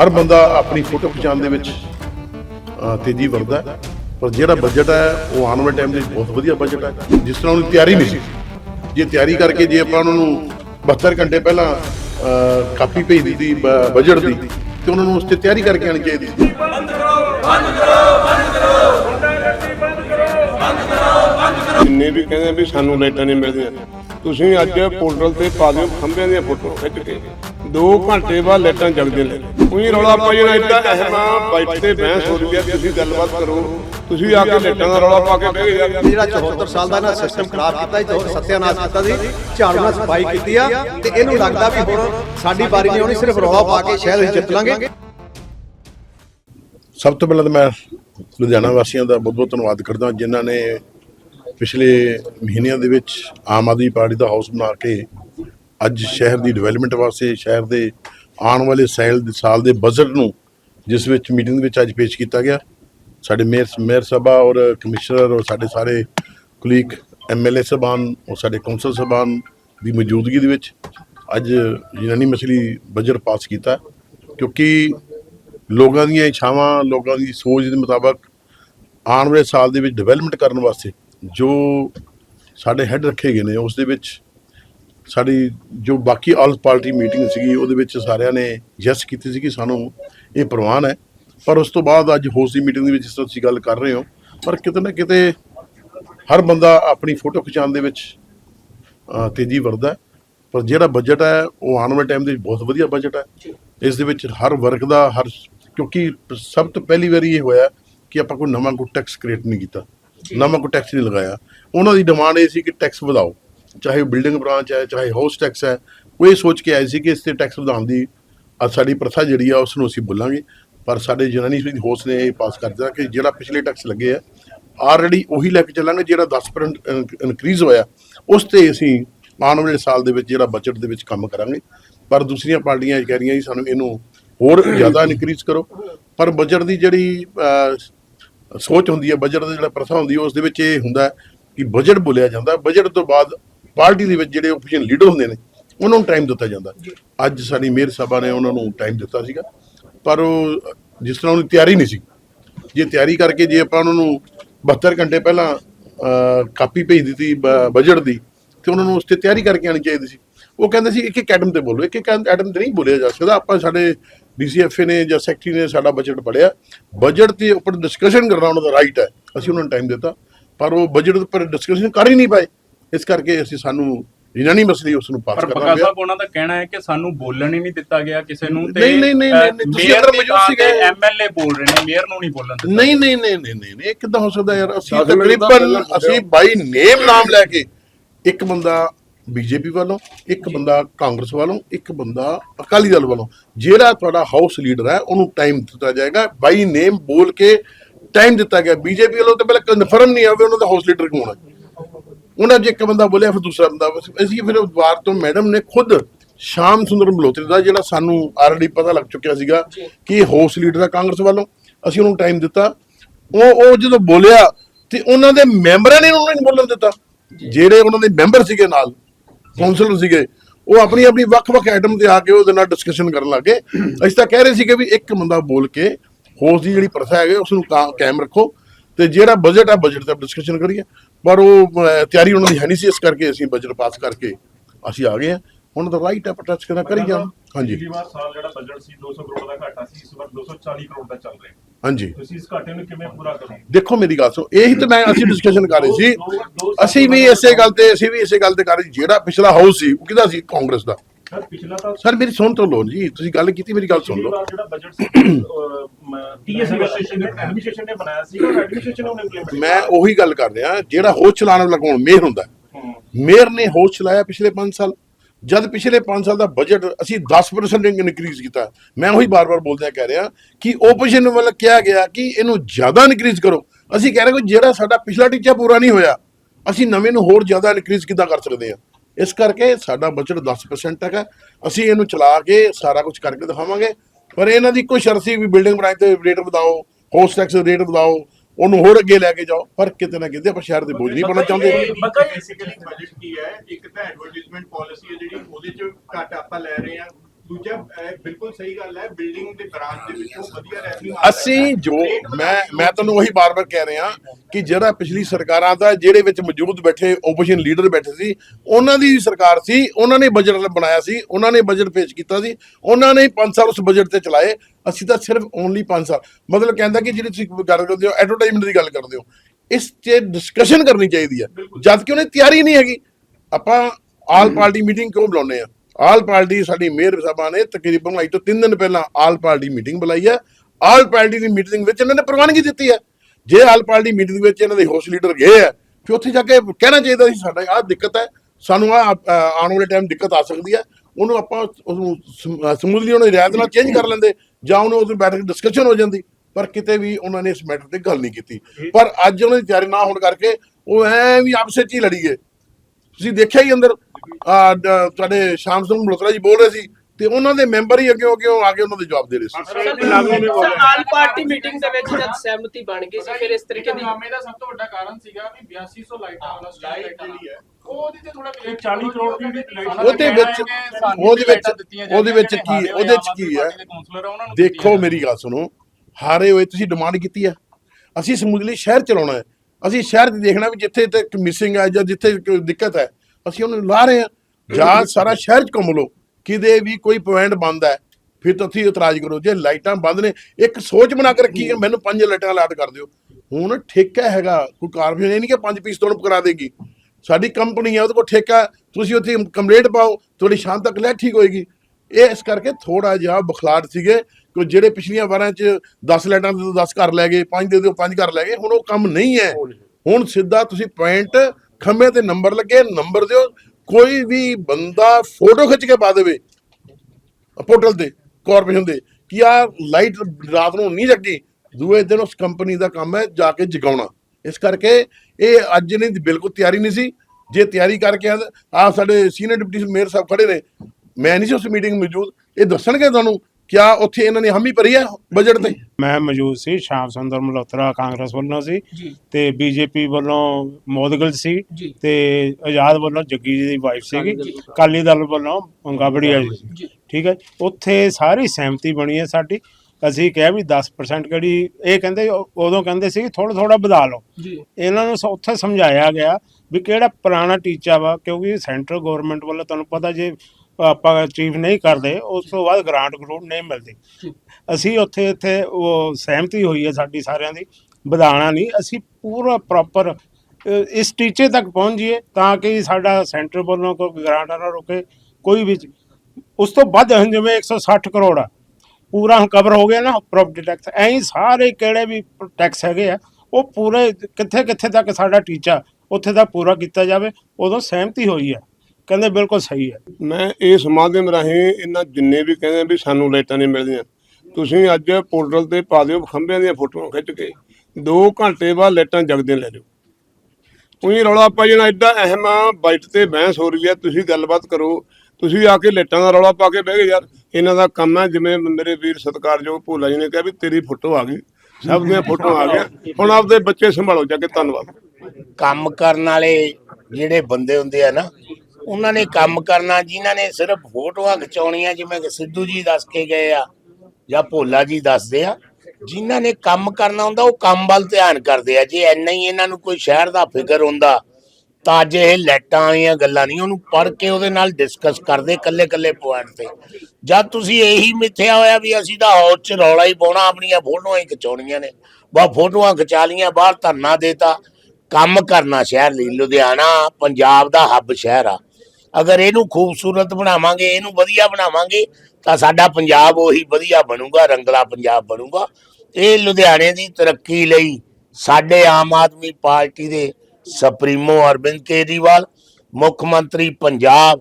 ਹਰ ਬੰਦਾ ਆਪਣੀ ਫੋਟੋ ਖਿਚਾਉਣ ਦੇ ਵਿੱਚ ਤੇਜ਼ੀ ਵਰਦਾ। ਪਰ ਜਿਹੜਾ ਬਜਟ ਹੈ ਉਹ ਆਉਣ ਵਾਲੇ ਟਾਈਮ ਦੇ ਵਿੱਚ ਬਹੁਤ ਵਧੀਆ ਬਜਟ ਹੈ। ਜਿਸ ਤਰ੍ਹਾਂ ਉਹਦੀ ਤਿਆਰੀ ਨਹੀਂ ਸੀ ਜੇ ਤਿਆਰੀ ਕਰਕੇ ਜੇ ਆਪਾਂ ਉਹਨਾਂ ਨੂੰ 72 ਘੰਟੇ ਪਹਿਲਾਂ ਕਾਪੀ ਭੇਜ ਦਿੱਤੀ ਬ- ਬਜਟ ਦੀ ਤੇ ਉਹਨਾਂ ਨੂੰ ਉਸ ਤੇ ਤਿਆਰੀ ਕਰਕੇ ਆਣੀ ਚਾਹੀਦੀ ਸੀ। ਜਿੰਨੇ ਵੀ ਕਹਿੰਦੇ ਵੀ ਸਾਨੂੰ ਲਾਈਟਾਂ ਨਹੀਂ ਮਿਲਦੀਆਂ। ਤੁਸੀਂ ਅੱਜ ਪੋਰਟਲ ਤੇ ਪਾ ਦਿਓ ਖੰਭਿਆਂ ਦੀਆਂ ਫੋਟੋ ਖਿੱਚ ਕੇ। 2 ਘੰਟੇ ਬਾਅਦ ਲਾਈਟਾਂ ਜਗਦੀਆਂ ਨੇ। ਉਹੀ ਰੌਲਾ ਪਾਈ ਜਾਣਾ ਇੱਦਾਂ ਅਹਿਮਾ ਬਾਈਟ ਤੇ ਬਹਿਸ ਹੋ ਰਹੀ ਹੈ ਤੁਸੀਂ ਗੱਲਬਾਤ ਕਰੋ। ਤੁਸੀਂ ਆ ਕੇ ਲਾਈਟਾਂ ਦਾ ਰੌਲਾ ਪਾ ਕੇ ਬਹਿ ਗਏ। ਜਿਹੜਾ 74 ਸਾਲ ਦਾ ਇਹਨਾਂ ਸਿਸਟਮ ਖਰਾਬ ਕੀਤਾ ਤੇ ਹੋਰ ਸੱਤਿਆਨਾਸ਼ ਕੀਤਾ ਸੀ ਝਾੜੂ ਨਾਲ ਸਫ਼ਾਈ ਕੀਤੀ ਆ ਤੇ ਇਹਨੂੰ ਲੱਗਦਾ ਵੀ ਹੁਣ ਸਾਡੀ ਵਾਰੀ ਨਹੀਂ ਆਉਣੀ ਸਿਰਫ ਰੌਲਾ ਪਾ ਕੇ ਸ਼ਹਿਰ ਵਿੱਚ ਜਿੱਤ ਲਾਂਗੇ। ਸਭ ਤੋਂ ਪਹਿਲਾਂ ਤਾਂ ਮੈਂ ਲੁਧਿਆਣਾ ਵਾਸੀਆਂ ਦਾ ਬਹੁਤ ਬਹੁਤ ਧੰਨਵਾਦ ਕਰਦਾ ਜਿਨ੍ਹਾਂ ਨੇ ਪਿਛਲੇ ਮਹੀਨਿਆਂ ਦੇ ਵਿੱਚ ਆਮ ਆਦਮੀ ਪਾਰਟੀ ਦਾ ਹਾਊਸ ਬਣਾ ਕੇ ਅੱਜ ਸ਼ਹਿਰ ਦੀ ਡਿਵੈਲਪਮੈਂਟ ਵਾਸਤੇ, ਸ਼ਹਿਰ ਦੇ ਆਉਣ ਵਾਲੇ ਸਾਲ ਦੇ ਸਾਲ ਦੇ ਬਜਟ ਨੂੰ ਜਿਸ ਵਿੱਚ ਮੀਟਿੰਗ ਵਿੱਚ ਅੱਜ ਪੇਸ਼ ਕੀਤਾ ਗਿਆ, ਸਾਡੇ ਮੇਅਰ ਮੇਅਰ ਸਭਾ ਔਰ ਕਮਿਸ਼ਨਰ ਔਰ ਸਾਡੇ ਸਾਰੇ ਕੁਲੀਗ ਐਮਐਲਏ ਸਭਾਨ ਔਰ ਸਾਡੇ ਕੌਂਸਲ ਸਭਾਨ ਦੀ ਮੌਜੂਦਗੀ ਦੇ ਵਿੱਚ ਅੱਜ ਯੂਨਾਨੀ ਮਸਲੀ ਬਜਟ ਪਾਸ ਕੀਤਾ। ਕਿਉਂਕਿ ਲੋਕਾਂ ਦੀਆਂ ਇੱਛਾਵਾਂ, ਲੋਕਾਂ ਦੀ ਸੋਚ ਦੇ ਮੁਤਾਬਕ ਆਉਣ ਵਾਲੇ ਸਾਲ ਦੇ ਵਿੱਚ ਡਿਵੈਲਪਮੈਂਟ ਕਰਨ ਵਾਸਤੇ ਜੋ ਸਾਡੇ ਹੈੱਡ ਰੱਖੇ ਗਏ ਨੇ ਉਸ ਦੇ ਵਿੱਚ ਸਾਡੀ ਜੋ ਬਾਕੀ ਆਲ ਪਾਰਟੀ ਮੀਟਿੰਗ ਸੀਗੀ ਉਹਦੇ ਵਿੱਚ ਸਾਰਿਆਂ ਨੇ ਯੈਸ ਕੀਤੀ ਸੀ ਕਿ ਸਾਨੂੰ ਇਹ ਪ੍ਰਵਾਨ ਹੈ। ਪਰ ਉਸ ਤੋਂ ਬਾਅਦ ਅੱਜ ਹੋਸ ਦੀ ਮੀਟਿੰਗ ਦੇ ਵਿੱਚ ਜਿਸ ਤਰ੍ਹਾਂ ਤੁਸੀਂ ਗੱਲ ਕਰ ਰਹੇ ਹੋ ਪਰ ਕਿਤੇ ਨਾ ਕਿਤੇ ਹਰ ਬੰਦਾ ਆਪਣੀ ਫੋਟੋ ਖਿਚਾਉਣ ਦੇ ਵਿੱਚ ਤੇਜ਼ੀ ਵਰਦਾ। ਪਰ ਜਿਹੜਾ ਬਜਟ ਹੈ ਉਹ ਆਉਣ ਵਾਲੇ ਟਾਈਮ ਦੇ ਵਿੱਚ ਬਹੁਤ ਵਧੀਆ ਬਜਟ ਹੈ। ਇਸ ਦੇ ਵਿੱਚ ਹਰ ਵਰਗ ਦਾ ਹਰ ਕਿਉਂਕਿ ਸਭ ਤੋਂ ਪਹਿਲੀ ਵਾਰੀ ਇਹ ਹੋਇਆ ਕਿ ਆਪਾਂ ਕੋਈ ਨਵਾਂ ਕੋਈ ਟੈਕਸ ਕ੍ਰੀਏਟ ਨਹੀਂ ਕੀਤਾ। ਨਵਾਂ ਕੋਈ ਟੈਕਸ ਨਹੀਂ ਲਗਾਇਆ। ਉਹਨਾਂ ਦੀ ਡਿਮਾਂਡ ਇਹ ਸੀ ਕਿ ਟੈਕਸ ਵਧਾਓ। ਚਾਹੇ ਬਿਲਡਿੰਗ ਬ੍ਰਾਂਚ ਹੈ, ਚਾਹੇ ਹਾਊਸ ਟੈਕਸ ਹੈ, ਉਹ ਇਹ ਸੋਚ ਕੇ ਆਏ ਸੀ ਕਿ ਇਸ ਤੇ ਟੈਕਸ ਵਧਾਉਣ ਦੀ ਸਾਡੀ ਪ੍ਰਥਾ ਜਿਹੜੀ ਆ ਉਸ ਨੂੰ ਅਸੀਂ ਬੁੱਲਾਂਗੇ ਪਰ ਸਾਡੇ ਜਨਾਨੀ ਸਭਾ ਦੀ ਹੋਸ ਨੇ ਇਹ ਪਾਸ ਕਰ ਦਿੱਤਾ ਕਿ ਜਿਹੜਾ ਪਿਛਲੇ ਟੈਕਸ ਲੱਗੇ ਆ ਆਲਰੇਡੀ ਉਹੀ ਲੈ ਕੇ ਚੱਲਾਂਗੇ ਜਿਹੜਾ 10% ਇਨਕਰੀਜ਼ ਹੋਇਆ। ਉਸ ਤੇ ਅਸੀਂ ਆਉਣ ਵਾਲੇ ਸਾਲ ਦੇ ਵਿੱਚ ਜਿਹੜਾ ਬਜਟ ਦੇ ਵਿੱਚ ਕੰਮ ਕਰਾਂਗੇ। ਪਰ ਦੂਸਰੀਆਂ ਪਾਰਟੀਆਂ ਇਹ ਕਹਿ ਰਹੀਆਂ ਜੀ, ਸਾਨੂੰ ਇਹਨੂੰ ਹੋਰ ਜ਼ਿਆਦਾ ਇਨਕਰੀਜ਼ ਕਰੋ। ਪਰ ਬਜਟ ਦੀ ਜਿਹੜੀ ਸੋਚ ਹੁੰਦੀ ਹੈ ਬਜਟ ਦਾ ਜਿਹੜਾ ਪ੍ਰਥਾ ਹੁੰਦੀ ਹੈ ਉਸ ਦੇ ਵਿੱਚ ਇਹ ਹੁੰਦਾ ਕਿ ਬਜਟ ਬੋਲਿਆ ਜਾਂਦਾ। ਬਜਟ ਤੋਂ ਬਾਅਦ ਪਾਰਟੀ ਦੇ ਵਿੱਚ ਜਿਹੜੇ ਓਪੋਜੀਸ਼ਨ ਲੀਡਰ ਹੁੰਦੇ ਨੇ ਉਹਨਾਂ ਨੂੰ ਟਾਈਮ ਦਿੱਤਾ ਜਾਂਦਾ। ਅੱਜ ਸਾਡੀ ਮੇਅਰ ਸਭਾ ਨੇ ਉਹਨਾਂ ਨੂੰ ਟਾਈਮ ਦਿੱਤਾ ਸੀਗਾ। ਪਰ ਉਹ ਜਿਸ ਤਰ੍ਹਾਂ ਉਹਦੀ ਤਿਆਰੀ ਨਹੀਂ ਸੀ। ਜੇ ਤਿਆਰੀ ਕਰਕੇ ਜੇ ਆਪਾਂ ਉਹਨਾਂ ਨੂੰ 72 ਘੰਟੇ ਪਹਿਲਾਂ ਕਾਪੀ ਭੇਜ ਦਿੱਤੀ ਬਜਟ ਦੀ ਤੇ ਉਹਨਾਂ ਨੂੰ ਉਸ ਤੇ ਤਿਆਰੀ ਕਰਕੇ ਆਣੀ ਚਾਹੀਦੀ ਸੀ। ਉਹ ਕਹਿੰਦੇ ਸੀ ਇੱਕ ਇੱਕ ਐਟਮ ਤੇ ਬੋਲੋ ਇੱਕ ਇੱਕ ਐਟਮ ਤੇ ਨਹੀਂ ਬੋਲਿਆ ਜਾ ਸਕਦਾ। ਆਪਾਂ ਸਾਡੇ ਡੀਸੀਐਫਏ ਨੇ ਜਾਂ ਸੈਕਟਰੀ ਨੇ ਸਾਡਾ ਬਜਟ ਪੜਿਆ ਬਜਟ ਦੇ ਉੱਪਰ ਡਿਸਕਸ਼ਨ ਕਰਨਾ ਉਹਨਾਂ ਦਾ ਰਾਈਟ ਹੈ। ਅਸੀਂ ਉਹਨਾਂ ਨੂੰ ਟਾਈਮ ਦਿੱਤਾ। ਪਰ ਉਹ ਬਜਟ ਉੱਪਰ ਡਿਸਕਸ਼ਨ ਕਰ ਹੀ ਨਹੀਂ ਪਾਏ। ਇਸ ਕਰਕੇ ਅਸੀਂ ਸਾਨੂੰ ਯੂਨਾਨੀ ਮਸਲੀ ਉਸ ਨੂੰ ਪਾਸ ਪਰ ਕਰਨਾ ਬਕਾ ਪਿਆ ਸਾਹਿਬ ਉਹਨਾਂ ਦਾ ਕਹਿਣਾ ਹੈ ਕਿ ਸਾਨੂੰ ਬੋਲਣ ਹੀ ਨਹੀਂ ਦਿੱਤਾ ਗਿਆ ਕਿਸੇ ਨੂੰ ਨਹੀਂ, ਨਹੀਂ, ਨਹੀਂ, ਨਹੀਂ, ਤੁਸੀਂ ਅੰਦਰ ਮੌਜੂਦ ਸੀਗੇ। ਤੇ ਐਮਐਲਏ ਬੋਲ ਰਹੇ ਨੇ ਮੇਅਰ ਨੂੰ ਨਹੀਂ ਬੋਲਣ ਦਿੱਤਾ। ਨਹੀਂ ਨਹੀਂ ਨਹੀਂ ਨਹੀਂ ਨਹੀਂ ਨਹੀਂ, ਇਹ ਕਿੱਦਾਂ ਹੋ ਸਕਦਾ ਯਾਰ ਅਸੀਂ ਤਕਰੀਬਨ ਅਸੀਂ ਬਾਈ ਨੇਮ ਨਾਮ ਲੈ ਕੇ ਇੱਕ ਬੰਦਾ ਬੀਜੇਪੀ ਵੱਲੋਂ, ਇੱਕ ਬੰਦਾ ਕਾਂਗਰਸ ਵੱਲੋਂ, ਇੱਕ ਬੰਦਾ ਅਕਾਲੀ ਦਲ ਵੱਲੋਂ। ਜਿਹੜਾ ਤੁਹਾਡਾ ਹਾਊਸ ਲੀਡਰ ਹੈ, ਉਹਨੂੰ ਟਾਈਮ ਦਿੱਤਾ ਜਾਏਗਾ। ਬਾਈ ਨੇਮ ਬੋਲ ਕੇ ਟਾਈਮ ਦਿੱਤਾ ਗਿਆ। ਬੀਜੇਪੀ ਵੱਲੋਂ ਤਾਂ ਪਹਿਲਾਂ ਕਨਫਰਮ ਨਹੀਂ ਆਵੇ ਉਹਨਾਂ ਦਾ ਹਾਊਸ ਲੀਡਰ ਕੌਣ ਹੈ। ਉਹਨਾਂ 'ਚ ਇੱਕ ਬੰਦਾ ਬੋਲਿਆ, ਫਿਰ ਦੂਸਰਾ ਬੰਦਾ ਅਸੀਂ ਫਿਰ ਵਾਰ ਤੋਂ ਮੈਡਮ ਨੇ ਖੁਦ ਸ਼ਾਮ ਸੁੰਦਰ ਮਲਹੋਤਰੀ ਦਾ ਜਿਹੜਾ ਸਾਨੂੰ ਆਲਰੇਡੀ ਪਤਾ ਲੱਗ ਚੁੱਕਿਆ ਸੀਗਾ ਕਿ ਹਾਊਸ ਲੀਡਰ ਹੈ ਕਾਂਗਰਸ ਵੱਲੋਂ, ਅਸੀਂ ਉਹਨੂੰ ਟਾਈਮ ਦਿੱਤਾ। ਉਹ ਉਹ ਜਦੋਂ ਬੋਲਿਆ, ਤੇ ਉਹਨਾਂ ਦੇ ਮੈਂਬਰਾਂ ਨੇ ਉਹਨੂੰ ਨਹੀਂ ਬੋਲਣ ਦਿੱਤਾ। ਜਿਹੜੇ ਉਹਨਾਂ ਦੇ ਮੈਂਬਰ ਸੀਗੇ ਨਾਲ ਕਾਉਂਸਲਰ ਸੀਗੇ, ਉਹ ਆਪਣੀ ਆਪਣੀ ਵੱਖ-ਵੱਖ ਆਈਟਮ ਤੇ ਆ ਕੇ ਉਹਦੇ ਨਾਲ ਡਿਸਕਸ਼ਨ ਕਰਨ ਲੱਗੇ। ਅਸੀਂ ਤਾਂ ਕਹਿ ਰਹੇ ਸੀਗੇ ਵੀ ਇੱਕ ਬੰਦਾ ਬੋਲ ਕੇ ਹੋਸ ਦੀ ਜਿਹੜੀ ਪ੍ਰਥਾ ਹੈਗੇ, ਉਸ ਨੂੰ ਕਾਇਮ ਰੱਖੋ ਤੇ ਜਿਹੜਾ ਬਜਟ ਆ ਬਜਟ ਤੇ ਡਿਸਕਸ਼ਨ ਕਰੀਏ। ਪਰ ਉਹ ਤਿਆਰੀ ਉਹਨਾਂ ਦੀ ਹੈ ਨਹੀਂ ਸੀ, ਇਸ ਕਰਕੇ ਅਸੀਂ ਬਜਟ ਪਾਸ ਕਰਕੇ ਅਸੀਂ ਆ ਗਏ ਆ ਹੁਣ ਤਾਂ ਰਾਈਟ ਹੈ ਪ੍ਰੋਟੈਸਟ ਕਰੀ ਜਾਣ। ਹਾਂਜੀ। ਪਿਛਲੀ ਵਾਰ ਸਾਲ ਜਿਹੜਾ ਬਜਟ ਸੀ 200 ਕਰੋੜ ਦਾ ਘਾਟਾ ਸੀ, ਇਸ ਵਾਰ 240 ਕਰੋੜ ਦਾ ਚੱਲ ਰਿਹਾ। ਹਾਂਜੀ। ਤੁਸੀਂ ਇਸ ਘਾਟੇ ਨੂੰ ਕਿਵੇਂ ਪੂਰਾ ਕਰੋਗੇ? ਦੇਖੋ ਮੇਰੀ ਗੱਲ ਸੁਣੋ ਇਹੀ ਤਾਂ ਮੈਂ ਅਸੀਂ ਡਿਸਕਸ਼ਨ ਕਰ ਰਹੇ ਸੀ। ਅਸੀਂ ਵੀ ਇਸੇ ਗੱਲ ਤੇ ਅਸੀਂ ਵੀ ਇਸੇ ਗੱਲ ਤੇ ਕਰ ਰਹੇ ਜਿਹੜਾ ਪਿਛਲਾ ਹਾਊਸ ਸੀ ਉਹ ਕਿਹਦਾ ਸੀ? ਕਾਂਗਰਸ ਦਾ। ਸਰ ਪਿਛਲਾ ਤਾਂ ਸਰ ਮੇਰੀ ਸੁਣ ਤਾਂ ਲਓ ਜੀ ਤੁਸੀਂ ਗੱਲ ਕੀਤੀ ਮੇਰੀ ਗੱਲ ਸੁਣ ਪਿਛਲੀ ਲਓ ਵਾਰ ਜਿਹੜਾ ਬਜਟ ਸੀ ਟੀਐਸ ਐਡਮਿਨਿਸਟ੍ਰੇਸ਼ਨ ਨੇ ਐਡਮਿਨਿਸਟ੍ਰੇਸ਼ਨ ਨੇ ਬਣਾਇਆ ਸੀ ਔਰ ਐਡਮਿਨਿਸਟ੍ਰੇਸ਼ਨ ਉਹਨੇ ਇੰਪਲੀਮੈਂਟ ਮੈਂ ਉਹੀ ਗੱਲ ਕਰ ਰਿਹਾ ਜਿਹੜਾ ਹੋਸ਼ ਚਲਾਉਣ ਵਾਲਾ ਕੌਣ? ਮੇਅਰ ਹੁੰਦਾ। ਮੇਅਰ ਨੇ ਹੋਸ਼ ਚਲਾਇਆ ਪਿਛਲੇ 5 ਸਾਲ। ਜਦ ਪਿਛਲੇ 5 ਸਾਲ ਦਾ ਬਜਟ ਅਸੀਂ 10% ਇਨਕਰੀਜ਼ ਕੀਤਾ, ਮੈਂ ਉਹੀ ਬਾਰ-ਬਾਰ ਬੋਲਦਿਆਂ ਕਹਿ ਰਿਹਾ ਕਿ ਓਪੋਜੀਸ਼ਨ ਵੱਲ ਕਿਹਾ ਗਿਆ ਕਿ ਇਹਨੂੰ ਜ਼ਿਆਦਾ ਇਨਕਰੀਜ਼ ਕਰੋ। ਅਸੀਂ ਕਹਿ ਰਹੇ ਕਿ ਜਿਹੜਾ ਸਾਡਾ ਪਿਛਲਾ ਟੀਚਾ ਪੂਰਾ ਨਹੀਂ ਹੋਇਆ, ਅਸੀਂ ਨਵੇਂ ਨੂੰ ਹੋਰ ਜ਼ਿਆਦਾ ਇਨਕਰੀਜ਼ ਕਿੱਦਾਂ ਕਰ ਸਕਦੇ ਹਾਂ? ਇਸ ਕਰਕੇ ਸਾਡਾ ਬਜਟ 10% ਤੱਕ ਹੈ। ਅਸੀਂ ਇਹਨੂੰ ਚਲਾ ਕੇ ਸਾਰਾ ਕੁਝ ਕਰਕੇ ਦਿਖਾਵਾਂਗੇ। ਪਰ ਇਹਨਾਂ ਦੀ ਕੋਈ ਸ਼ਰਤ ਸੀ ਵੀ ਬਿਲਡਿੰਗ ਬਣਾਈ ਤੇ ਰੇਟ ਵਧਾਓ ਹੋਸ ਟੈਕਸ ਰੇਟ ਵਧਾਓ ਉਹਨੂੰ ਹੋਰ ਅੱਗੇ ਲੈ ਕੇ ਜਾਓ, ਪਰ ਕਿਤੇ ਨਾ ਕਿਤੇ ਆਪਾਂ ਸ਼ਹਿਰ ਦੇ ਬੋਝ ਨਹੀਂ ਪਾਉਣਾ ਚਾਹੁੰਦੇ। ਬੇਸਿਕਲੀ ਬਜਟ ਕੀ ਹੈ ਇੱਕ ਤਾਂ ਐਡਵਰਟਾਈਜ਼ਮੈਂਟ ਪਾਲਿਸੀ ਹੈ ਜਿਹੜੀ, ਉਹਦੇ ਚ ਘੱਟ ਆਪਾਂ ਲੈ ਰਹੇ ਹਾਂ। ਦੂਜਾ ਇਹ ਬਿਲਕੁਲ ਸਹੀ ਗੱਲ ਹੈ ਬਿਲਡਿੰਗ ਦੇ ਬ੍ਰਾਂਚ ਦੇ ਵਿੱਚੋਂ ਵਧੀਆ ਰੈਵਨਿਊ ਅਸੀਂ ਜੋ ਮੈਂ ਮੈਂ ਤੁਹਾਨੂੰ ਉਹੀ ਬਾਰ-ਬਾਰ ਕਹਿ ਰਿਹਾ ਕਿ ਜਿਹੜਾ ਪਿਛਲੀ ਸਰਕਾਰਾਂ ਦਾ ਜਿਹੜੇ ਵਿੱਚ ਮੌਜੂਦ ਬੈਠੇ ਓਪੋਜੀਸ਼ਨ ਲੀਡਰ ਬੈਠੇ ਸੀ ਉਹਨਾਂ ਦੀ ਸਰਕਾਰ ਸੀ ਉਹਨਾਂ ਨੇ ਬਜਟ ਬਣਾਇਆ ਸੀ ਉਹਨਾਂ ਨੇ ਬਜਟ ਪੇਸ਼ ਕੀਤਾ ਸੀ ਉਹਨਾਂ ਨੇ 5 ਸਾਲ ਉਸ ਬਜਟ ਤੇ ਚਲਾਏ ਅਸੀਂ ਤਾਂ ਸਿਰਫ ਓਨਲੀ 5 ਸਾਲ। ਮਤਲਬ ਕਹਿੰਦਾ ਕਿ ਜਿਹੜੀ ਤੁਸੀਂ ਗੱਲ ਕਰਦੇ ਹੋ ਐਡਵਰਟਾਈਜ਼ਮੈਂਟ ਦੀ ਗੱਲ ਕਰਦੇ ਹੋ ਇਸ 'ਤੇ ਡਿਸਕਸ਼ਨ ਕਰਨੀ ਚਾਹੀਦੀ ਹੈ। ਜਦ ਕਿ ਉਹਨੇ ਤਿਆਰੀ ਨਹੀਂ ਹੈਗੀ। ਆਪਾਂ ਆਲ ਪਾਰਟੀ ਮੀਟਿੰਗ ਕਿਉਂ ਬੁਲਾਉਂਦੇ ਆ ਆਲ ਪਾਰਟੀ ਸਾਡੀ ਮੇਅਰ ਸਾਹਿਬਾਂ ਨੇ ਤਕਰੀਬਨ ਅੱਜ ਤੋਂ 3 ਦਿਨ ਪਹਿਲਾਂ ਆਲ ਪਾਰਟੀ ਮੀਟਿੰਗ ਬੁਲਾਈ ਹੈ। ਆਲ ਪਾਰਟੀ ਦੀ ਮੀਟਿੰਗ ਵਿੱਚ ਇਹਨਾਂ ਨੇ ਪ੍ਰਵਾਨਗੀ ਦਿੱਤੀ ਹੈ। ਜੇ ਆਲ ਪਾਰਟੀ ਮੀਟਿੰਗ ਵਿੱਚ ਇਹਨਾਂ ਦੇ ਹੋਸ ਲੀਡਰ ਗਏ ਆ ਫਿਰ ਉੱਥੇ ਜਾ ਕੇ ਕਹਿਣਾ ਚਾਹੀਦਾ ਸੀ ਸਾਡਾ ਆਹ ਦਿੱਕਤ ਹੈ ਸਾਨੂੰ ਆਹ ਆਉਣ ਵਾਲੇ ਟਾਈਮ ਦਿੱਕਤ ਆ ਸਕਦੀ ਹੈ। ਉਹਨੂੰ ਆਪਾਂ ਉਹਨੂੰ ਸਮੂਥਲੀ ਉਹਨੂੰ ਰਿਆਇਤ ਨਾਲ ਚੇਂਜ ਕਰ ਲੈਂਦੇ ਜਾਂ ਉਹਨੂੰ ਉਹਦੇ ਬੈਠ ਕੇ ਡਿਸਕਸ਼ਨ ਹੋ ਜਾਂਦੀ ਪਰ ਕਿਤੇ ਵੀ ਉਹਨਾਂ ਨੇ ਇਸ ਮੈਟਰ ਤੇ ਗੱਲ ਨਹੀਂ ਕੀਤੀ। ਪਰ ਅੱਜ ਉਹਨਾਂ ਦੀ ਤਿਆਰੀ ਨਾ ਹੋਣ ਕਰਕੇ ਉਹ ਐ ਵੀ ਆਪਸ ਵਿੱਚ ਹੀ ਲੜੀ ਗਏ। ਤੁਸੀਂ ਦੇਖਿਆ ਹੀ ਅੰਦਰ ਆ, ਡ- ਤੁਹਾਡੇ ਸ਼ਾਮ ਸਿੰਘ ਮਲਹੋਤਰਾ ਜੀ ਬੋਲ ਰਹੇ ਸੀ ਤੇ ਉਹਨਾਂ ਦੇ ਮੈਂਬਰ ਹੀ ਅੱਗੇ ਅੱਗੇ ਆ ਕੇ ਉਹਨਾਂ ਦੇ ਜਵਾਬ ਦੇ ਰਹੇ ਸੀ? ਆਲ ਪਾਰਟੀ ਮੀਟਿੰਗ ਦੇ ਵਿੱਚ ਜਦ ਸਹਿਮਤੀ ਬਣ ਗਈ ਸੀ ਫਿਰ ਇਸ ਤਰੀਕੇ ਦੀ ਹੰਗਾਮੇ ਦਾ ਸਭ ਤੋਂ ਵੱਡਾ ਕਾਰਨ ਸੀਗਾ ਵੀ 8200 ਲਾਈਟਾਂ ਵਾਲਾ ਜਿਹੜੀ ਹੈ। ਉਹਦੇ ਤੇ ਥੋੜਾ 40 ਕਰੋੜ ਦੀ ਲਾਈਟ ਉਹਦੇ ਵਿੱਚ ਉਹਦੇ ਵਿੱਚ ਉਹਦੇ ਵਿੱਚ ਕੀ ਉਹਦੇ ਵਿੱਚ ਕੀ ਹੈ? ਦੇਖੋ ਮੇਰੀ ਗੱਲ ਸੁਣੋ ਹਾਰੇ ਹੋਏ ਤੁਸੀਂ ਡਿਮਾਂਡ ਕੀਤੀ ਆ। ਅਸੀਂ ਸਮੂਥਲੀ ਸ਼ਹਿਰ ਚਲਾਉਣਾ ਹੈ। ਅਸੀਂ ਸ਼ਹਿਰ ਦੀ ਦੇਖਣਾ ਵੀ ਜਿੱਥੇ ਤੇ ਮਿਸਿੰਗ ਹੈ ਜਾਂ ਜਿੱਥੇ ਕੋਈ ਦਿੱਕਤ ਹੈ ਅਸੀਂ ਉਹਨੂੰ ਲਾ ਰਹੇ ਹਾਂ। ਜਾਂ ਸਾਰਾ ਸ਼ਹਿਰ ਚ ਘੁੰਮ ਲਓ। ਕਿਤੇ ਵੀ ਕੋਈ ਪੁਆਇੰਟ ਬੰਦ ਹੈ ਫਿਰ ਤੁਸੀਂ ਇਤਰਾਜ਼ ਕਰੋ। ਜੇ ਲਾਈਟਾਂ ਬੰਦ ਨੇ ਇੱਕ ਸੋਚ ਬਣਾ ਕੇ ਰੱਖੀ ਹੈ ਮੈਨੂੰ ਪੰਜ ਲਾਈਟਾਂ ਅਲਾਟ ਕਰ ਦਿਓ। ਹੁਣ ਠੇਕਾ ਹੈਗਾ ਕੋਈ ਕਾਰਪੋਰੇਸ਼ਨ ਇਹ ਨਹੀਂ ਕਿ ਪੰਜ ਪੀਸ ਤੁਹਾਨੂੰ ਕਰਾ ਦੇਗੀ। ਸਾਡੀ ਕੰਪਨੀ ਹੈ ਉਹਦੇ ਕੋਲ ਠੇਕਾ ਤੁਸੀਂ ਉੱਥੇ ਕੰਪਲੀਟ ਪਾਓ ਤੁਹਾਡੀ ਸ਼ਾਮ ਤੱਕ ਲੈ ਠੀਕ ਹੋਏਗੀ। ਇਹ ਇਸ ਕਰਕੇ ਥੋੜਾ ਜਿਹਾ ਬਖਲਾੜ ਸੀਗੇ। ਕਿ ਜਿਹੜੇ ਪਿਛਲੀਆਂ ਵਾਰਾਂ 'ਚ 10 ਲਾਈਟਾਂ ਦੇ 10 ਘਰ ਲੈ ਗਏ 5 ਦੇ ਦਿਓ 5 ਘਰ ਲੈ ਗਏ ਹੁਣ ਉਹ ਕੰਮ ਨਹੀਂ ਹੈ। ਹੁਣ ਸਿੱਧਾ ਤੁਸੀਂ ਪੁਆਇੰਟ ਖੰਭੇ ਤੇ ਨੰਬਰ ਲੱਗੇ ਨੰਬਰ ਦਿਓ ਕੋਈ ਵੀ ਬੰਦਾ ਫੋਟੋ ਖਿੱਚ ਕੇ ਪਾ ਦੇਵੇ ਪੋਰਟਲ ਤੇ ਕਾਰਪੋਰੇਸ਼ਨ ਦੇ ਕਿ ਆ ਲਾਈਟ ਰਾਤ ਨੂੰ ਨਹੀਂ ਜੱਗੀ ਦੂਏ ਦਿਨ ਉਸ ਕੰਪਨੀ ਦਾ ਕੰਮ ਹੈ ਜਾ ਕੇ ਜਗਾਉਣਾ। ਇਸ ਕਰਕੇ ਇਹ ਅੱਜ ਨਹੀਂ ਬਿਲਕੁਲ ਤਿਆਰੀ ਨਹੀਂ ਸੀ। ਜੇ ਤਿਆਰੀ ਕਰਕੇ ਆ ਸਾਡੇ ਸੀਨੀਅਰ ਡਿਪਟੀ ਮੇਅਰ ਸਾਹਿਬ ਖੜੇ ਨੇ ਮੈਂ ਨਹੀਂ ਸੀ ਉਸ ਮੀਟਿੰਗ ਮੌਜੂਦ। ਇਹ ਦੱਸਣਗੇ ਤੁਹਾਨੂੰ ਕਿਆ ਉੱਥੇ ਇਹਨਾਂ ਨੇ ਹਾਮੀ ਭਰੀ ਹੈ ਬਜਟ ਤੇ? ਮੈਂ ਮੌਜੂਦ ਸੀ ਸ਼ਾਮ ਸੁੰਦਰ ਮਲਹੋਤਰਾ ਕਾਂਗਰਸ ਵੱਲੋਂ ਸੀ ਤੇ ਬੀਜੇਪੀ ਵੱਲੋਂ ਮੋਦਗਲ ਸੀ। ਤੇ ਆਜ਼ਾਦ ਵੱਲੋਂ ਜੱਗੀ ਜੀ ਦੀ ਵਾਈਫ ਸੀਗੀ। ਅਕਾਲੀ ਦਲ ਵੱਲੋਂ। ਗਾਬੜੀਆ ਜੀ। ਸੀ ਠੀਕ ਹੈ? ਉੱਥੇ ਸਾਰੀ ਸਹਿਮਤੀ ਬਣੀ ਹੈ ਸਾਡੀ। ਅਸੀਂ ਕਿਹਾ ਵੀ 10% ਕਿਹੜੀ ਇਹ ਕਹਿੰਦੇ ਉਦੋਂ ਕਹਿੰਦੇ ਸੀ ਥੋੜਾ ਥੋੜਾ ਵਧਾ ਲਓ। ਇਹਨਾਂ ਨੂੰ ਉੱਥੇ ਸਮਝਾਇਆ ਗਿਆ ਵੀ ਕਿਹੜਾ ਪੁਰਾਣਾ ਟੀਚਾ ਵਾ ਕਿਉਂਕਿ ਸੈਂਟਰਲ ਗਵਰਨਮੈਂਟ ਵੱਲੋਂ ਤੁਹਾਨੂੰ ਪਤਾ ਜੇ ਆਪਾਂ ਚੀਫ ਨਹੀਂ ਕਰਦੇ ਉਸ ਤੋਂ ਬਾਅਦ ਗ੍ਰਾਂਟ ਗਰੂਟ ਨਹੀਂ ਮਿਲਦੀ। ਅਸੀਂ ਉੱਥੇ ਇੱਥੇ ਉਹ ਸਹਿਮਤੀ ਹੋਈ ਹੈ ਸਾਡੀ ਸਾਰਿਆਂ ਦੀ ਵਧਾਣਾ ਨਹੀਂ ਅਸੀਂ ਪੂਰਾ ਪ੍ਰੋਪਰ ਇਸ ਟੀਚੇ ਤੱਕ ਪਹੁੰਚ ਜਾਈਏ ਤਾਂ ਕਿ ਸਾਡਾ ਸੈਂਟਰ ਵੱਲੋਂ ਕੋਈ ਗ੍ਰਾਂਟ ਨਾ ਰੁਕੇ ਕੋਈ ਵੀ ਉਸ ਤੋਂ ਵੱਧ ਜਿਵੇਂ 160 ਕਰੋੜ ਆ ਪੂਰਾ ਕਵਰ ਹੋ ਗਿਆ ਨਾ ਪ੍ਰੋਪਰਟੀ ਟੈਕਸ ਐਂ ਸਾਰੇ ਕਿਹੜੇ ਵੀ ਟੈਕਸ ਹੈਗੇ ਆ ਉਹ ਪੂਰੇ ਕਿੱਥੇ ਕਿੱਥੇ ਤੱਕ ਸਾਡਾ ਟੀਚਾ ਉੱਥੇ ਤੱਕ ਪੂਰਾ ਕੀਤਾ ਜਾਵੇ ਉਦੋਂ ਸਹਿਮਤੀ ਹੋਈ ਹੈ। ਕਹਿੰਦੇ ਬਿਲਕੁਲ ਸਹੀ ਹੈ। ਮੈਂ ਇਸ ਮਾਧਿਅਮ ਰਾਹੀਂ ਇਹਨਾਂ ਜਿੰਨੇ ਵੀ ਕਹਿੰਦੇ ਵੀ ਸਾਨੂੰ ਲਾਈਟਾਂ ਨਹੀਂ ਮਿਲਦੀਆਂ ਤੁਸੀਂ ਅੱਜ ਪੋਰਟਲ ਤੇ ਪਾ ਦਿਓ ਖੰਭਿਆਂ ਦੀਆਂ ਫੋਟੋਆਂ ਖਿੱਚ ਕੇ 2 ਘੰਟੇ ਬਾਅਦ ਲਾਈਟਾਂ ਜਗਦੇ ਲੈ ਜਾਓ। ਉਹੀ ਰੌਲਾ ਪਾ ਜਿਹੜਾ ਐਡਾ ਅਹਿਮ ਬਾਈਟ ਤੇ ਬਹਿਸ ਹੋ ਰਹੀ ਹੈ ਤੁਸੀਂ ਗੱਲਬਾਤ ਕਰੋ ਤੁਸੀਂ ਆ ਕੇ ਲਾਈਟਾਂ ਦਾ ਰੌਲਾ ਪਾ ਕੇ ਬਹਿ ਗਏ ਯਾਰ ਇਹਨਾਂ ਦਾ ਕੰਮ ਹੈ ਜਿਵੇਂ ਮੇਰੇ ਵੀਰ ਸਤਿਕਾਰਯੋਗ ਭੋਲਾ ਜੀ ਨੇ ਕਿਹਾ ਵੀ ਤੇਰੀ ਫੋਟੋ ਆ ਗਈ ਸਭ ਦੀਆਂ ਫੋਟੋਆਂ ਆ ਗਈਆਂ ਹੁਣ ਆਪਦੇ ਬੱਚੇ ਸੰਭਾਲੋ ਜਾ ਕੇ ਧੰਨਵਾਦ। ਕੰਮ ਕਰਨ ਵਾਲੇ ਜਿਹੜੇ ਬੰਦੇ ਹੁੰਦੇ ਆ ਨਾ ਉਹਨਾਂ ਨੇ ਕੰਮ ਕਰਨਾ, ਜਿਨ੍ਹਾਂ ਨੇ ਸਿਰਫ ਫੋਟੋਆਂ ਖਿਚਾਉਣੀਆਂ, ਜਿਵੇਂ ਕਿ ਸਿੱਧੂ ਜੀ ਦੱਸ ਕੇ ਗਏ ਆ ਜਾਂ ਭੋਲਾ ਜੀ ਦੱਸਦੇ ਆ, ਜਿਨ੍ਹਾਂ ਨੇ ਕੰਮ ਕਰਨਾ ਹੁੰਦਾ, ਉਹ ਕੰਮ ਵੱਲ ਧਿਆਨ ਕਰਦੇ ਆ। ਜੇ ਐਨਾ ਹੀ ਇਹਨਾਂ ਨੂੰ ਕੋਈ ਸ਼ਹਿਰ ਦਾ ਫਿਕਰ ਹੁੰਦਾ, ਤਾਂ ਅੱਜ ਇਹ ਲੈਟਾਂ ਵਾਲੀਆਂ ਗੱਲਾਂ ਨਹੀਂ, ਉਹਨੂੰ ਪੜ੍ਹ ਕੇ ਉਹਦੇ ਨਾਲ ਡਿਸਕਸ ਕਰਦੇ ਕੱਲੇ ਕੱਲੇ ਪੁਆਇੰਟ ਤੇ। ਜਦ ਤੁਸੀਂ ਇਹੀ ਮਿੱਥਿਆ ਹੋਇਆ ਵੀ ਅਸੀਂ ਤਾਂ ਹੌਲ 'ਚ ਰੌਲਾ ਹੀ ਪਾਉਣਾ, ਆਪਣੀਆਂ ਫੋਟੋਆਂ ਹੀ ਖਿਚਾਉਣੀਆਂ ਨੇ। ਬਾ ਫੋਟੋਆਂ ਖਿਚਾ ਲੀਆਂ ਬਾਹਰ ਧਰਨਾ ਦੇਤਾ। ਕੰਮ ਕਰਨਾ ਸ਼ਹਿਰ ਲਈ, ਲੁਧਿਆਣਾ, ਪੰਜਾਬ ਦਾ ਹੱਬ ਸ਼ਹਿਰ ਆ। ਅਗਰ ਇਹਨੂੰ ਖੂਬਸੂਰਤ ਬਣਾਵਾਂਗੇ, ਇਹਨੂੰ ਵਧੀਆ ਬਣਾਵਾਂਗੇ, ਤਾਂ ਸਾਡਾ ਪੰਜਾਬ ਉਹੀ ਵਧੀਆ ਬਣੂਗਾ, ਰੰਗਲਾ ਪੰਜਾਬ ਬਣੂਗਾ। ਇਹ ਲੁਧਿਆਣੇ ਦੀ ਤਰੱਕੀ ਲਈ ਸਾਡੇ ਆਮ ਆਦਮੀ ਪਾਰਟੀ ਦੇ ਸੁਪਰੀਮੋ ਅਰਵਿੰਦ ਕੇਜਰੀਵਾਲ, ਮੁੱਖ ਮੰਤਰੀ ਪੰਜਾਬ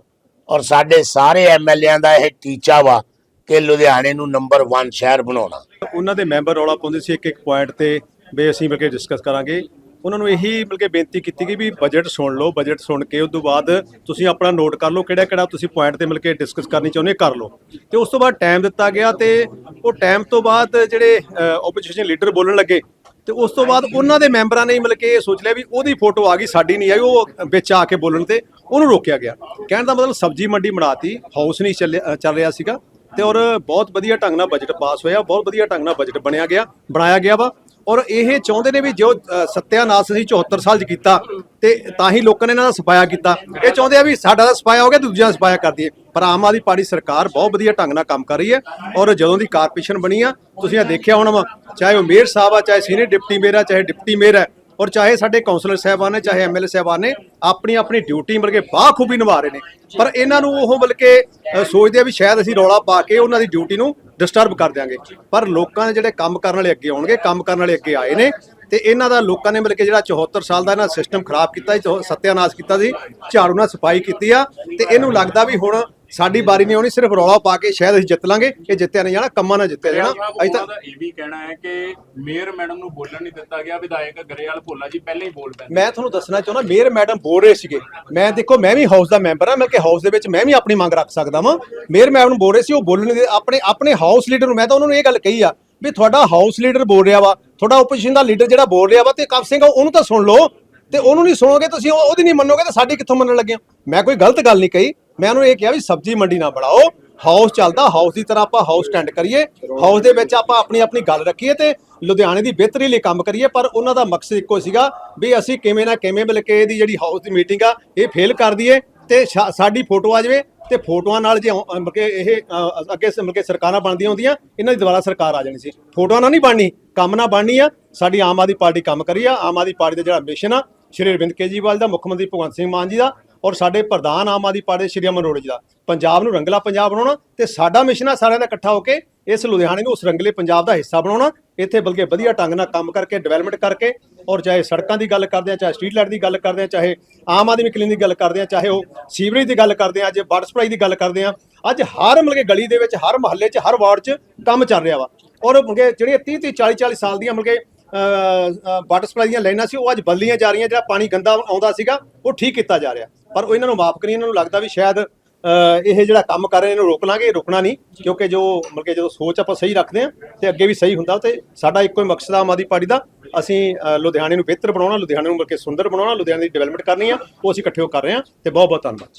ਔਰ ਸਾਡੇ ਸਾਰੇ ਐਮਐਲਏਆਂ ਦਾ ਇਹ ਟੀਚਾ ਵਾ ਕਿ ਲੁਧਿਆਣੇ ਨੂੰ ਨੰਬਰ 1 ਸ਼ਹਿਰ ਬਣਾਉਣਾ। ਉਹਨਾਂ ਦੇ ਮੈਂਬਰ ਰੌਲਾ ਪਾਉਂਦੇ ਸੀ ਇੱਕ ਇੱਕ ਪੁਆਇੰਟ ਤੇ ਵੀ ਅਸੀਂ ਮਿਲ ਡਿਸਕਸ ਕਰਾਂਗੇ। ਉਹਨਾਂ ਨੂੰ ਇਹੀ ਮਿਲ ਕੇ ਬੇਨਤੀ ਕੀਤੀ ਗਈ ਵੀ ਬਜਟ ਸੁਣ ਲਓ ਬਜਟ ਸੁਣ ਕੇ ਉਸ ਤੋਂ ਬਾਅਦ ਤੁਸੀਂ ਆਪਣਾ ਨੋਟ ਕਰ ਲਓ ਕਿਹੜਾ ਕਿਹੜਾ ਤੁਸੀਂ ਪੁਆਇੰਟ ਤੇ ਮਿਲ ਕੇ ਡਿਸਕਸ ਕਰਨੀ ਚਾਹੁੰਦੇ ਕਰ ਲਓ। ਤੇ ਉਸ ਤੋਂ ਬਾਅਦ ਟਾਈਮ ਦਿੱਤਾ ਗਿਆ ਤੇ ਉਹ ਟਾਈਮ ਤੋਂ ਬਾਅਦ ਜਿਹੜੇ ਆਪੋਜੀਸ਼ਨ ਲੀਡਰ ਬੋਲਣ ਲੱਗੇ ਤੇ ਉਸ ਤੋਂ ਬਾਅਦ ਉਹਨਾਂ ਦੇ ਮੈਂਬਰਾਂ ਨੇ ਮਿਲ ਕੇ ਇਹ ਸੋਚ ਲਿਆ ਵੀ ਉਹਦੀ ਫੋਟੋ ਆ ਗਈ, ਸਾਡੀ ਨਹੀਂ ਆਈ, ਉਹ ਵਿੱਚ ਆ ਕੇ ਬੋਲਣ ਤੇ ਉਹਨੂੰ ਰੋਕਿਆ ਗਿਆ। ਕਹਿਣ ਦਾ ਮਤਲਬ ਸਬਜ਼ੀ ਮੰਡੀ ਬਣਾਤੀ ਹਾਊਸ ਨਹੀਂ ਚੱਲਿਆ- ਚੱਲ ਰਿਹਾ ਸੀਗਾ ਤੇ ਔਰ ਬਹੁਤ ਵਧੀਆ ਢੰਗ ਨਾਲ ਬਜਟ ਪਾਸ ਹੋਇਆ, ਬਹੁਤ ਵਧੀਆ ਢੰਗ ਨਾਲ ਬਜਟ ਬਣਿਆ ਗਿਆ, ਬਣਾਇਆ ਗਿਆ ਵਾ। ਔਰ ਇਹ ਚਾਹੁੰਦੇ ਨੇ ਵੀ ਜੋ ਸਤਿਆਨਾਸ ਸੱਤਿਆਨਾਸ਼ ਅਸੀਂ 74 ਸਾਲ ਚ ਕੀਤਾ ਤੇ ਤਾਂ ਹੀ ਲੋਕਾਂ ਨੇ ਇਹਨਾਂ ਦਾ ਸਫਾਇਆ ਕੀਤਾ। ਇਹ ਚਾਹੁੰਦੇ ਆ ਵੀ ਸਾਡਾ ਤਾਂ ਸਫਾਇਆ ਹੋ ਗਿਆ, ਦੂਜਿਆਂ ਦਾ ਸਫਾਇਆ ਕਰ ਦਈਏ। ਪਰ ਆਮ ਆਦਮੀ ਪਾਰਟੀ ਸਰਕਾਰ ਬਹੁਤ ਵਧੀਆ ਢੰਗ ਨਾਲ ਕੰਮ ਕਰ ਰਹੀ ਹੈ ਔਰ ਜਦੋਂ ਦੀ ਕਾਰਪੋਰੇਸ਼ਨ ਬਣੀ ਆ, ਤੁਸੀਂ ਇਹ ਦੇਖਿਆ ਹੋਣਾ ਵਾ, ਚਾਹੇ ਉਹ ਮੇਅਰ ਸਾਹਿਬ ਆ, ਚਾਹੇ ਸੀਨੀਅਰ ਡਿਪਟੀ ਮੇਅਰ ਆ, ਚਾਹੇ ਡਿਪਟੀ ਮੇਅਰ ਹੈ ਔਰ ਚਾਹੇ ਸਾਡੇ ਕਾਉਂਸਲਰ ਸਾਹਿਬਾਨ ਨੇ, ਚਾਹੇ ਐਮਐਲਏ ਸਾਹਿਬਾਨ ਨੇ, ਆਪਣੀ ਆਪਣੀ ਡਿਊਟੀ ਮਿਲ ਕੇ ਬਾਖੂਬੀ ਨਿਭਾ ਰਹੇ ਨੇ। ਪਰ ਇਹਨਾਂ ਨੂੰ ਉਹ ਮਿਲ ਕੇ ਸੋਚਦੇ ਆ ਵੀ ਸ਼ਾਇਦ ਅਸੀਂ ਰੌਲਾ ਪਾ ਕੇ ਉਹਨਾਂ ਦੀ ਡਿਊਟੀ ਨੂੰ ਡਿਸਟਰਬ ਕਰ ਦਿਆਂਗੇ। ਪਰ ਲੋਕਾਂ ਦੇ ਜਿਹੜੇ ਕੰਮ ਕਰਨ ਵਾਲੇ ਅੱਗੇ ਆਉਣਗੇ, ਕੰਮ ਕਰਨ ਵਾਲੇ ਅੱਗੇ ਆਏ ਨੇ ਤੇ ਇਹਨਾਂ ਦਾ ਲੋਕਾਂ ਨੇ ਮਿਲ ਕੇ ਜਿਹੜਾ 74 ਸਾਲ ਦਾ ਇਹਨਾਂ ਸਿਸਟਮ ਖਰਾਬ ਕੀਤਾ ਸੀ ਸੱਤਿਆਨਾਸ਼ ਕੀਤਾ ਸੀ ਝਾੜੂ ਨਾਲ ਸਫ਼ਾਈ ਕੀਤੀ ਆ ਤੇ ਇਹਨੂੰ ਲੱਗਦਾ ਵੀ ਹੁਣ ਸਾਡੀ ਵਾਰੀ ਨਹੀਂ ਆਉਣੀ ਸਿਰਫ ਰੌਲਾ ਪਾ ਕੇ ਸ਼ਾਇਦ ਅਸੀਂ ਜਿੱਤ ਲਾਂਗੇ ਇਹ ਜਿੱਤਿਆ ਨਹੀਂ ਜਾਣਾ ਕੰਮਾਂ ਨਾਲ ਜਿੱਤਿਆ ਜਾਣਾ ਅਜੇ ਤਾਂ ਇਹ ਵੀ ਕਹਿਣਾ ਹੈ ਕਿ ਮੇਅਰ ਮੈਡਮ ਨੂੰ ਬੋਲਣ ਨਹੀਂ ਦਿੱਤਾ ਗਿਆ ਵਿਧਾਇਕ ਗਰੇਵਾਲ ਭੋਲਾ ਜੀ ਪਹਿਲਾਂ ਹੀ ਬੋਲ ਪੈਂਦੇ ਮੈਂ ਤੁਹਾਨੂੰ ਦੱਸਣਾ ਚਾਹੁੰਦਾ ਮੇਅਰ ਮੈਡਮ ਬੋਲ ਰਹੇ ਸੀਗੇ ਮੈਂ ਦੇਖੋ ਮੈਂ ਵੀ ਹਾਊਸ ਦਾ ਮੈਂਬਰ ਆ ਮੈਂ ਕਿ ਹਾਊਸ ਦੇ ਵਿੱਚ ਮੈਂ ਵੀ ਆਪਣੀ ਮੰਗ ਰੱਖ ਸਕਦਾ ਵਾਂ। ਮੇਅਰ ਮੈਡਮ ਬੋਲ ਰਹੇ ਸੀ ਉਹ ਬੋਲਣ ਦੇ ਆਪਣੇ ਆਪਣੇ ਹਾਊਸ ਲੀਡਰ ਨੂੰ ਮੈਂ ਤਾਂ ਉਹਨਾਂ ਨੂੰ ਇਹ ਗੱਲ ਕਹੀ ਆ ਵੀ ਤੁਹਾਡਾ ਹਾਊਸ ਲੀਡਰ ਬੋਲ ਰਿਹਾ ਵਾ ਤੁਹਾਡਾ ਆਪੋਜੀਸ਼ਨ ਦਾ ਲੀਡਰ ਜਿਹੜਾ ਬੋਲ ਰਿਹਾ ਵਾ ਤੇ ਕਪ ਸਿੰਘ, ਉਹਨੂੰ ਤਾਂ ਸੁਣ ਲਓ ਤੇ ਉਹਨੂੰ ਨਹੀਂ ਸੁਣੋਗੇ ਤੁਸੀਂ ਉਹਦੀ ਨਹੀਂ ਮੰਨੋਗੇ ਤਾਂ ਸਾਡੀ ਕਿੱਥੋਂ ਮੰਨਣ ਲੱਗੇ ਮੈਂ ਕੋਈ ਗਲਤ ਗੱਲ ਨਹੀਂ ਕਹੀ। ਮੈਂ ਉਹਨੂੰ ਇਹ ਕਿਹਾ ਵੀ ਸਬਜ਼ੀ ਮੰਡੀ ਨਾ ਬਣਾਓ। ਹਾਊਸ ਚੱਲਦਾ ਹਾਊਸ ਦੀ ਤਰ੍ਹਾਂ ਆਪਾਂ ਹਾਊਸ ਸਟੈਂਡ ਕਰੀਏ। ਹਾਊਸ ਦੇ ਵਿੱਚ ਆਪਾਂ ਆਪਣੀ ਆਪਣੀ ਗੱਲ ਰੱਖੀਏ ਤੇ ਲੁਧਿਆਣੇ ਦੀ ਬਿਹਤਰੀ ਲਈ ਕੰਮ ਕਰੀਏ, ਪਰ ਉਹਨਾਂ ਦਾ ਮਕਸਦ ਇੱਕੋ ਸੀਗਾ ਵੀ ਅਸੀਂ ਕਿਵੇਂ ਨਾ ਕਿਵੇਂ ਮਿਲ ਕੇ ਇਹਦੀ ਜਿਹੜੀ ਹਾਊਸ ਦੀ ਮੀਟਿੰਗ ਆ, ਇਹ ਫੇਲ ਕਰ ਦਈਏ ਤੇ ਸਾਡੀ ਫੋਟੋ ਆ ਜਾਵੇ। ਤੇ ਫੋਟੋਆਂ ਨਾਲ ਜੇ ਆਉ- ਮਤਲਬ ਕਿ ਇਹ ਅੱਗੇ ਸ- ਮਤਲਬ ਕਿ ਸਰਕਾਰਾਂ ਬਣਦੀਆਂ ਹੁੰਦੀਆਂ, ਇਹਨਾਂ ਦੀ ਦੁਬਾਰਾ ਸਰਕਾਰ ਆ ਜਾਣੀ ਸੀ। ਫੋਟੋਆਂ ਨਾਲ ਨਹੀਂ ਬਣਨੀ, ਕੰਮ ਨਾਲ ਬਣਨੀ ਆ। ਸਾਡੀ ਆਮ ਆਦਮੀ ਪਾਰਟੀ ਕੰਮ ਕਰੀ ਆ। ਆਮ ਆਦਮੀ ਪਾਰਟੀ ਦਾ ਜਿਹੜਾ ਮਿਸ਼ਨ ਆ, ਸ਼੍ਰੀ ਅਰਵਿੰਦ ਕੇਜਰੀਵਾਲ ਦਾ, ਮੁੱਖ ਮੰਤਰੀ ਭਗਵੰਤ ਸਿੰਘ ਮਾਨ ਜੀ ਦਾ ਔਰ ਸਾਡੇ ਪ੍ਰਧਾਨ ਆਮ ਆਦਮੀ ਪਾਰਟੀ ਸ਼੍ਰੀ ਅਮਨ ਅਰੋੜਾ ਜੀ ਦਾ। ਪੰਜਾਬ ਨੂੰ ਰੰਗਲਾ ਪੰਜਾਬ ਬਣਾਉਣਾ ਤੇ ਸਾਡਾ ਮਿਸ਼ਨ ਆ ਸਾਰਿਆਂ ਦਾ ਇਕੱਠਾ ਹੋ ਕੇ ਇਸ ਲੁਧਿਆਣੇ ਨੂੰ ਉਸ ਰੰਗਲੇ ਪੰਜਾਬ ਦਾ ਹਿੱਸਾ ਬਣਾਉਣਾ, ਇੱਥੇ ਬਲਕਿ ਵਧੀਆ ਢੰਗ ਨਾਲ ਕੰਮ ਕਰਕੇ ਡਿਵੈਲਪਮੈਂਟ ਕਰਕੇ ਔਰ ਚਾਹੇ ਸੜਕਾਂ ਦੀ ਗੱਲ ਕਰਦੇ ਆ ਚਾਹੇ ਸਟਰੀਟ ਲਾਈਟ ਦੀ ਗੱਲ ਕਰਦੇ ਆ ਚਾਹੇ ਆਮ ਆਦਮੀ ਕਲੀਨਿਕ ਦੀ ਗੱਲ ਕਰਦੇ ਆ ਚਾਹੇ ਉਹ ਸੀਵਰੇਜ ਦੀ ਗੱਲ ਕਰਦੇ ਆ ਅੱਜ ਵਾਟਰ ਸਪਲਾਈ ਦੀ ਗੱਲ ਕਰਦੇ ਆ ਅੱਜ ਹਰ ਮਤਲਬ ਕਿ ਗਲੀ ਦੇ ਵਿੱਚ, ਹਰ ਮਹੱਲੇ 'ਚ, ਹਰ ਵਾਰਡ 'ਚ ਕੰਮ ਚੱਲ ਰਿਹਾ ਵਾ। ਔਰ ਮਤਲਬ ਜਿਹੜੀਆਂ 30 30 40 40 ਸਾਲ ਦੀਆਂ ਮਤਲਬ ਕਿ ਵਾਟਰ ਸਪਲਾਈ ਦੀਆਂ ਲਾਈਨਾਂ ਸੀ, ਉਹ ਅੱਜ ਬਦਲੀਆਂ ਜਾ ਰਹੀਆਂ, ਜਿਹੜਾ ਪਾਣੀ ਗੰਦਾ ਆਉਂਦਾ ਸੀਗਾ, ਉਹ ਠੀਕ ਕੀਤਾ ਜਾ ਰਿਹਾ। ਪਰ ਉਹ ਇਹਨਾਂ ਨੂੰ ਮਾਫ ਕਰੀ ਇਹਨਾਂ ਨੂੰ ਲੱਗਦਾ ਵੀ ਸ਼ਾਇਦ ਇਹ ਜਿਹੜਾ ਕੰਮ ਕਰ ਰਹੇ ਇਹਨੂੰ ਰੋਕ ਲਾਂਗੇ ਰੁਕਣਾ ਨਹੀਂ? ਕਿਉਂਕਿ ਜੋ ਮਤਲਬ ਕਿ ਜਦੋਂ ਸੋਚ ਆਪਾਂ ਸਹੀ ਰੱਖਦੇ ਆ ਤੇ ਅੱਗੇ ਵੀ ਸਹੀ ਹੁੰਦਾ ਤੇ ਸਾਡਾ ਇੱਕੋ ਹੀ ਮਕਸਦ ਆ ਆਮ ਆਦਮੀ ਪਾਰਟੀ ਦਾ। ਅਸੀਂ ਲੁਧਿਆਣੇ ਨੂੰ ਬਿਹਤਰ ਬਣਾਉਣਾ, ਲੁਧਿਆਣੇ ਨੂੰ ਮਤਲਬ ਕਿ ਸੁੰਦਰ ਬਣਾਉਣਾ, ਲੁਧਿਆਣੇ ਦੀ ਡਿਵੈਲਪਮੈਂਟ ਕਰਨੀ ਆ, ਉਹ ਅਸੀਂ ਇਕੱਠੇ ਹੋ ਕਰ ਰਹੇ ਆ ਤੇ ਬਹੁਤ ਬਹੁਤ ਧੰਨਵਾਦ।